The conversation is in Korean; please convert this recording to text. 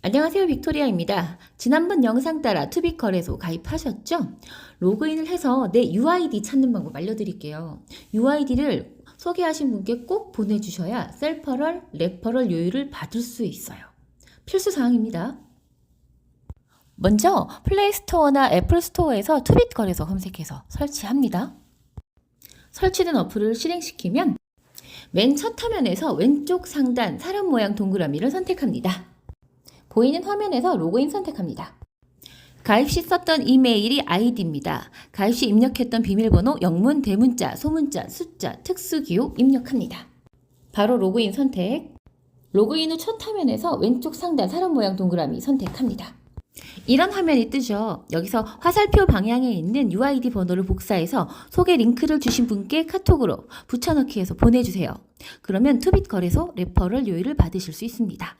안녕하세요. 빅토리아입니다. 지난번 영상 따라 투빅 거래소 가입하셨죠? 로그인을 해서 내 UID 찾는 방법 알려드릴게요. UID를 소개하신 분께 꼭 보내주셔야 셀퍼럴, 레퍼럴 요율을 받을 수 있어요. 필수 사항입니다. 먼저 플레이스토어나 애플스토어에서 투빅 거래소 검색해서 설치합니다. 설치된 어플을 실행시키면 맨 첫 화면에서 왼쪽 상단 사람 모양 동그라미를 선택합니다. 보이는 화면에서 로그인 선택합니다. 가입 시 썼던 이메일이 아이디입니다. 가입 시 입력했던 비밀번호 영문, 대문자, 소문자, 숫자, 특수기호 입력합니다. 바로 로그인 선택. 로그인 후 첫 화면에서 왼쪽 상단 사람 모양 동그라미 선택합니다. 이런 화면이 뜨죠. 여기서 화살표 방향에 있는 UID 번호를 복사해서 소개 링크를 주신 분께 카톡으로 붙여넣기 해서 보내주세요. 그러면 투빗 거래소 레퍼럴 요일을 받으실 수 있습니다.